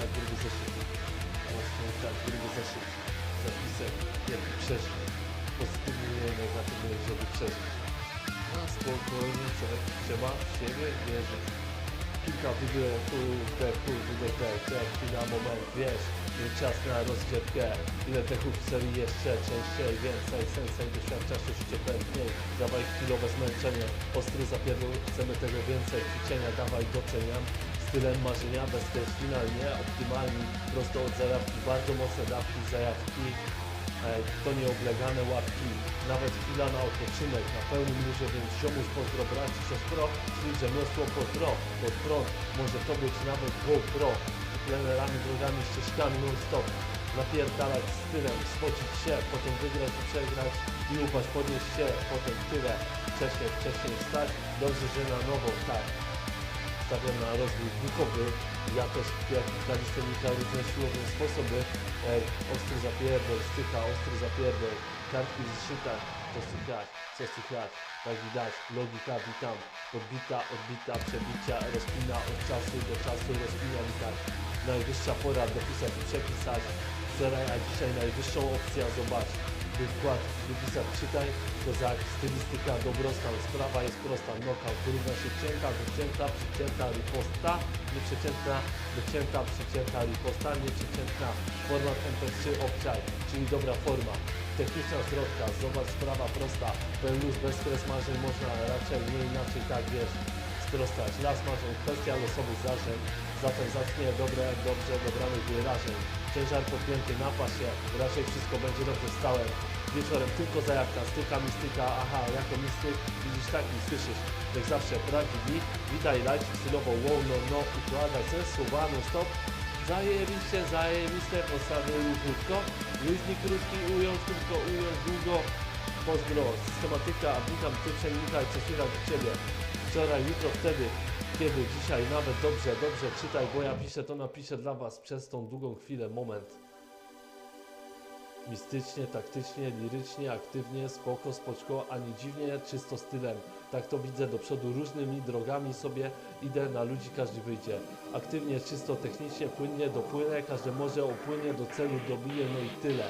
jak gruby zeszyt. Tak, gruby zeszyt. Zapisek, jaki przeżył. Pozytywny i negatywny, żeby przeżyć. Na spokojnie, trzeba w siebie wierzyć. Kilka wydechów, wdechów, wydech, dech, chwila, moment, wiesz, nie czas na rozgrzewkę. Ile dechów w jeszcze, częściej, więcej, sensej, doświadczasz już cię pewniej. Dawaj chwilowe zmęczenie, ostry zapierdol, chcemy tego więcej. Ćwiczenia dawaj doceniam, stylem marzenia, bez finalnie, optymalni, prosto od zajawki, bardzo mocne dawki, zajawki. Ej, to nieoblegane łapki, nawet chwila na odpoczynek, na pełnym luzie, więc ziomuś pozdro braci, siostro, czyli rzemiosło pozdro, pod prąd, może to być nawet GoPro, plenerami, drogami, ścieżkami non-stop, napierdalać stylem, spocić się, potem wygrać i przegrać i upaść, podnieść się, potem tyle, wcześniej, wcześniej wstać, dobrze, że na nowo, tak, stawiam na rozwój duchowy. Ja też jak kalistenika różne siłowe sposoby. E, ostry zapierdol, stycha, ostry zapierdol, kartki w zeszytach, to słychać, co słychać, tak widać, logika witam, podbita, odbita, przebicia, rozpina od czasu do czasu, rozpina i tak. Najwyższa pora dopisać i przepisać. Wczoraj, a dzisiaj najwyższą opcja, zobacz. Wykład, wypisać, czytaj, kozak, stylistyka, dobrostan, sprawa jest prosta, knockout, równa się cięta, wycięta, przycięta, riposta, nieprzeciętna, wycięta, przycięta, riposta, nieprzeciętna, format MP3 obczaj, czyli dobra forma, techniczna zwrotka, zobacz, sprawa prosta, pełen luz, bez kres marzeń, można raczej nie inaczej, tak wiesz, sprostać, las marzeń, kwestia losowych zdarzeń, zatem zacznie dobre, dobrze dobranych wyrażeń, ciężar podpięty na pasie, raczej wszystko będzie dobrze stałem, wieczorem. Tylko zajawka, styka, mistyka, aha, jako mistyk, widzisz tak i słyszysz, jak zawsze prawdziwi, witaj, live, stylowo, wow, no, no, układaj se, słowa, no stop, zajebiście, zajebiste, podstawy krótko, luźni, krótki, ująć, krótko, ująć, długo, pozdro, systematyka, witam, ty przenikaj, chwila do Ciebie, wczoraj, jutro, wtedy, kiedy, dzisiaj, nawet dobrze, dobrze, czytaj, bo ja piszę, to napiszę dla Was przez tą długą chwilę, moment. Mistycznie, taktycznie, lirycznie, aktywnie, spoko, spoczko, ani dziwnie, czysto stylem. Tak to widzę do przodu różnymi drogami sobie idę, na ludzi każdy wyjdzie. Aktywnie, czysto, technicznie, płynnie, dopłynę, każde morze opłynie, do celu dobije, no i tyle.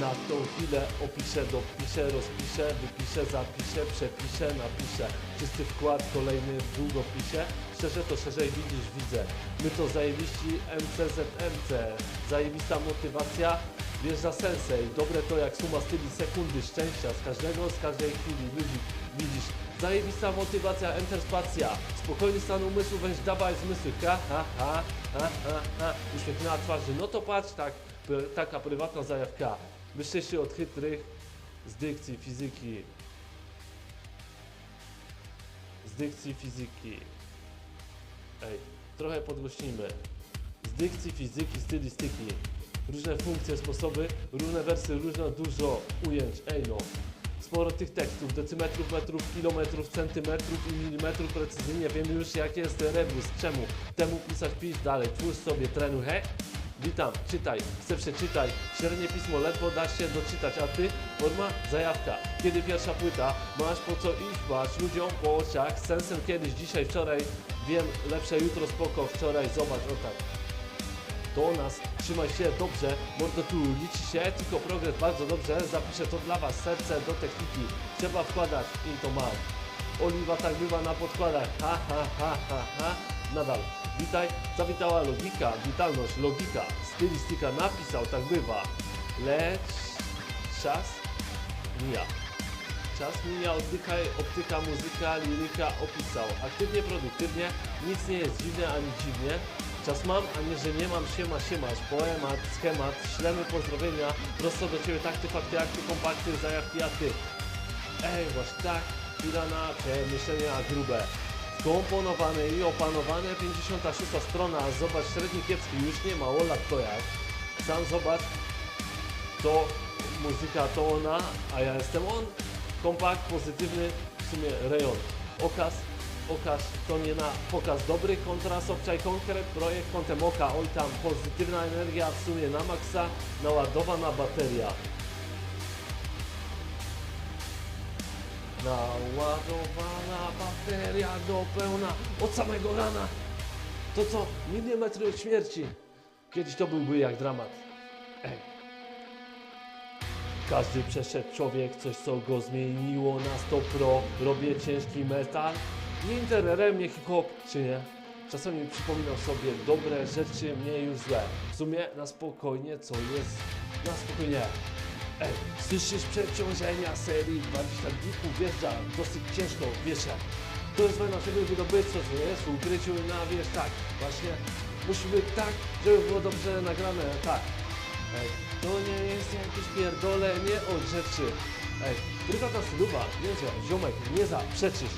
Na tą chwilę opiszę, dopiszę, rozpiszę, wypiszę, zapiszę, przepiszę, napiszę. Czysty wkład, kolejny w długopisie. Szczerze to szerzej widzisz, widzę. My to zajebiści MCZMC. Zajebista motywacja, wiesz za sensej. Dobre to jak suma styli sekundy szczęścia. Z każdego, z każdej chwili ludzi widzisz. Zajebista motywacja, enterspacja. Spokojny stan umysłu, weź dawaj zmysły. Ha, ha, ha, ha, ha, ha. Uśmiech na twarzy. No to patrz, tak, taka prywatna zajawka. Się od chytrych z dykcji fizyki. Z dykcji fizyki. Ej, trochę podgłośnimy. Z dykcji fizyki, stylistyki. Różne funkcje, sposoby, różne wersy, różne dużo ujęć. Ej no. Sporo tych tekstów, decymetrów, metrów, kilometrów, centymetrów i milimetrów precyzyjnie wiem już jak jest rebus. Czemu? Temu pisać pisz dalej, twórz sobie, trenuj, he? Witam, czytaj, chcę przeczytaj. Średnie pismo ledwo da się doczytać, a ty? Forma? Zajawka. Kiedy pierwsza płyta? Masz po co iść, masz ludziom po oczach. Sensem kiedyś, dzisiaj, wczoraj. Wiem, lepsze jutro, spoko, wczoraj, zobacz, o tak. To o nas, trzymaj się dobrze, mordo tu liczy się, tylko progres bardzo dobrze, zapiszę to dla was, serce do techniki, trzeba wkładać in to mal. Oliwa tak bywa na podkładach, ha ha ha ha ha, nadal. Witaj, zawitała logika, witalność, logika, stylistyka napisał, tak bywa. Lecz czas mija. Czas mija, oddychaj, optyka, muzyka, liryka, opisał. Aktywnie, produktywnie, nic nie jest dziwne ani dziwnie. Czas mam, a nie, że nie mam, siema, siemasz, poemat, schemat, ślemy pozdrowienia, prosto do Ciebie takty, fakty, akty, kompakty, zajawki, a Ty. Ej, właśnie tak, chwila na przemyślenia grube. Skomponowane i opanowane, 56 strona, zobacz, średni kiepski, już nie ma, lat to jak. Sam zobacz, to muzyka to ona, a ja jestem on. Kompakt, pozytywny, w sumie rejon. Okaz, okaz, to nie na pokaz dobry, kontrast, obczaj konkret, projekt kątem oka, oj tam, pozytywna energia, w sumie na maksa, naładowana bateria. Naładowana bateria do pełna od samego rana. To co? Milimetry od śmierci. Kiedyś to byłby jak dramat. Ej. Każdy przeszedł człowiek coś, co go zmieniło na 100 pro. Robię ciężki metal. Nie intererem, mnie hip-hop, czy nie? Czasami przypominam sobie dobre rzeczy, mniej już złe. W sumie na spokojnie, co jest na spokojnie. Ej, słyszysz przeciążenia serii 20 dzików wjeżdża dosyć ciężko, wiesz jak. To jest wojna, żeby wydobywców, co jest w ukryciu na wiesz, tak, właśnie musi być tak, żeby było dobrze nagrane, tak. Ej, to nie jest jakieś pierdolenie od rzeczy. Ej, prywatna studowa, wiecie, ziomek, nie zaprzeczysz.